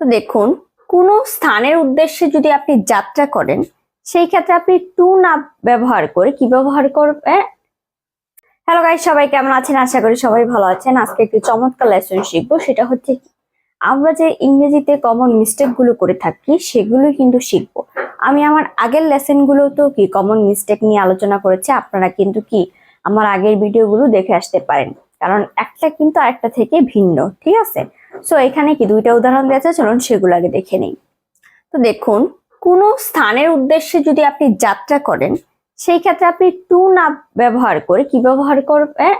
তো দেখুন, কোন স্থানের উদ্দেশ্যে যদি আপনি যাত্রা করেন, সেই ক্ষেত্রে আপনি টু না ব্যবহার করে কি ব্যবহার করবেন? হ্যালো গাইস সবাই কেমন আছেন? আশা করি সবাই ভালো আছেন। আজকে একটি চমৎকার লেসন শিখব। সেটা হচ্ছে আমরা যে ইংরেজিতে কমন মিস্টেকগুলো করে থাকি, সেগুলো কিন্তু শিখব। আমি আমার আগের লেসন গুলোতেও কি কমন মিস্টেক নিয়ে আলোচনা করেছি, আপনারা কিন্তু কি আমার আগের ভিডিওগুলো দেখে আসতে পারেন। কারণ একটা কিন্তু আরেকটা থেকে ভিন্ন, ঠিক আছে? সো এখানে কি দুইটা উদাহরণ দেওয়া আছে? চলুন সেগুলো আগে দেখে নিই। তো দেখুন, কোন স্থানের উদ্দেশ্যে যদি আপনি যাত্রা করেন, সেই ক্ষেত্রে আপনি টু না ব্যবহার করে কি ব্যবহার করবেন?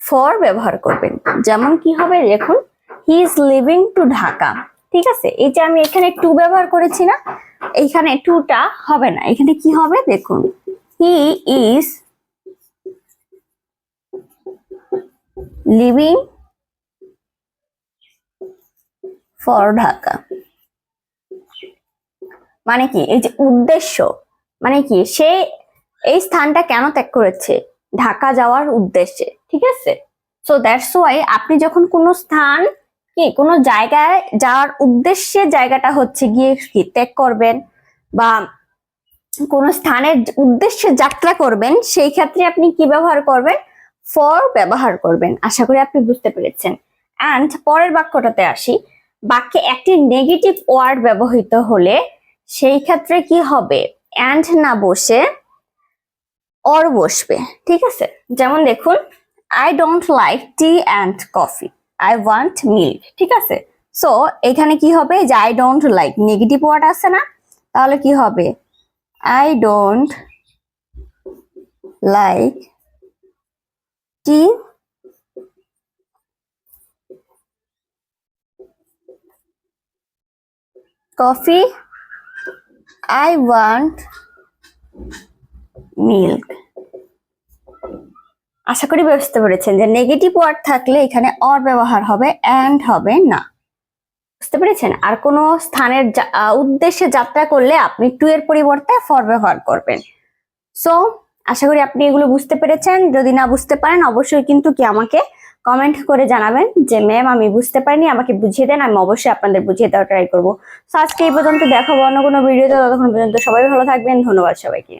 ফর ব্যবহার করবেন। যেমন কি হবে? দেখুন he is living to Dhaka. ঠিক আছে? এই যে আমি এখানে টু ব্যবহার করেছি না, এইখানে টুটা হবে না। এখানে কি হবে? দেখুন he is living for Dhaka. মানে কি? এই যে উদ্দেশ্য মানে কি? সে এই স্থানটা কেন ত্যাগ করেছে? ঢাকা যাওয়ার উদ্দেশ্যে, ঠিক আছে? সো দ্যাটস ওয়াই আপনি যখন কোনো স্থান, কি, কোনো জায়গায় যাওয়ার উদ্দেশ্যে জায়গাটা হচ্ছে গিয়ে কি, ত্যাগ করবেন বা কোনো স্থানের উদ্দেশ্যে যাত্রা করবেন, সেই ক্ষেত্রে আপনি কি ব্যবহার করবেন? ফর ব্যবহার করবেন। আশা করি আপনি বুঝতে পেরেছেন। অ্যান্ড পরের বাক্যটাতে আসি। বাক্যে একটি নেগেটিভ ওয়ার্ড ব্যবহৃত হলে সেই ক্ষেত্রে কি হবে? অ্যান্ড না বসে অর বসবে, ঠিক আছে? যেমন দেখুন I don't like tea and coffee I want milk ঠিক আছে? সো এখানে কি হবে? যে I don't like negative word আছে না? তাহলে কি হবে? I don't like tea coffee I want milk আশা করি বুঝতে পেরেছেন যে নেগেটিভ ওয়ার্ড থাকলে এখানে অর ব্যবহার হবে অ্যান্ড হবে না। বুঝতে পেরেছেন? আর কোনো স্থানের উদ্দেশ্যে যাত্রা করলে আপনি টু এর পরিবর্তে ফর ব্যবহার করবেন। সো আশা করি আপনি এগুলো বুঝতে পেরেছেন। যদি না বুঝতে পারেন, অবশ্যই কিন্তু কি আমাকে কমেন্ট করে জানাবেন যে ম্যাম আমি বুঝতে পারিনি, আমাকে বুঝিয়ে দেন, আমি অবশ্যই আপনাদের বুঝিয়ে দেওয়ার ট্রাই করব। সো আজকে এই পর্যন্ত দেখাবো অন্য কোনো ভিডিওতে ততক্ষণ পর্যন্ত সবাই ভালো থাকবেন, ধন্যবাদ সবাইকে।